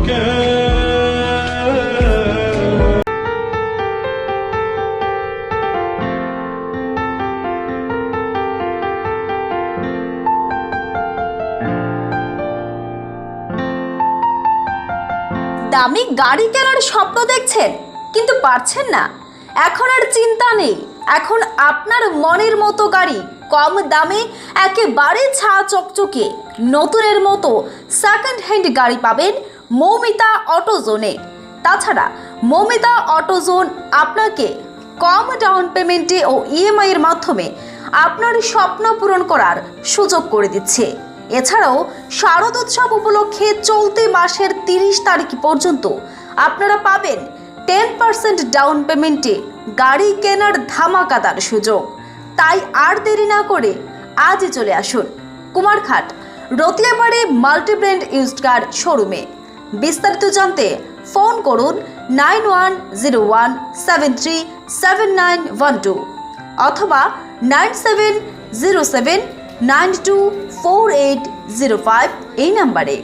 দামি গাড়ি কেনার স্বপ্ন দেখছেন, কিন্তু পারছেন না। এখন আর চিন্তা নেই। এখন আপনার মনের মতো গাড়ি, কম দামে, একেবারে ছা চকচকে, নতুনের মতো সেকেন্ড হ্যান্ড গাড়ি পাবেন মৌমিতা অটোজোনে তাছাড়া মৌমিতা অটোজোন আপনাকে কম ডাউন পেমেন্টে ও ইএমআই এর মাধ্যমে আপনার স্বপ্ন পূরণ করার সুযোগ করে দিচ্ছে। এছাড়াও শারদ উৎসব উপলক্ষে চলতি মাসের তিরিশ তারিখ পর্যন্ত আপনারা পাবেন টেন পার্সেন্ট ডাউন পেমেন্টে গাড়ি কেনার ধামাকাদার সুযোগ। তাই আর দেরি না করে আজই চলে আসুন। Kumarghat Ratiabari multibrand used car শোরুমে। বিস্তারিত জানতে ফোন করুন nine one zero one seven three seven nine one two অথবা nine seven zero seven nine two four eight zero five এই নাম্বারে।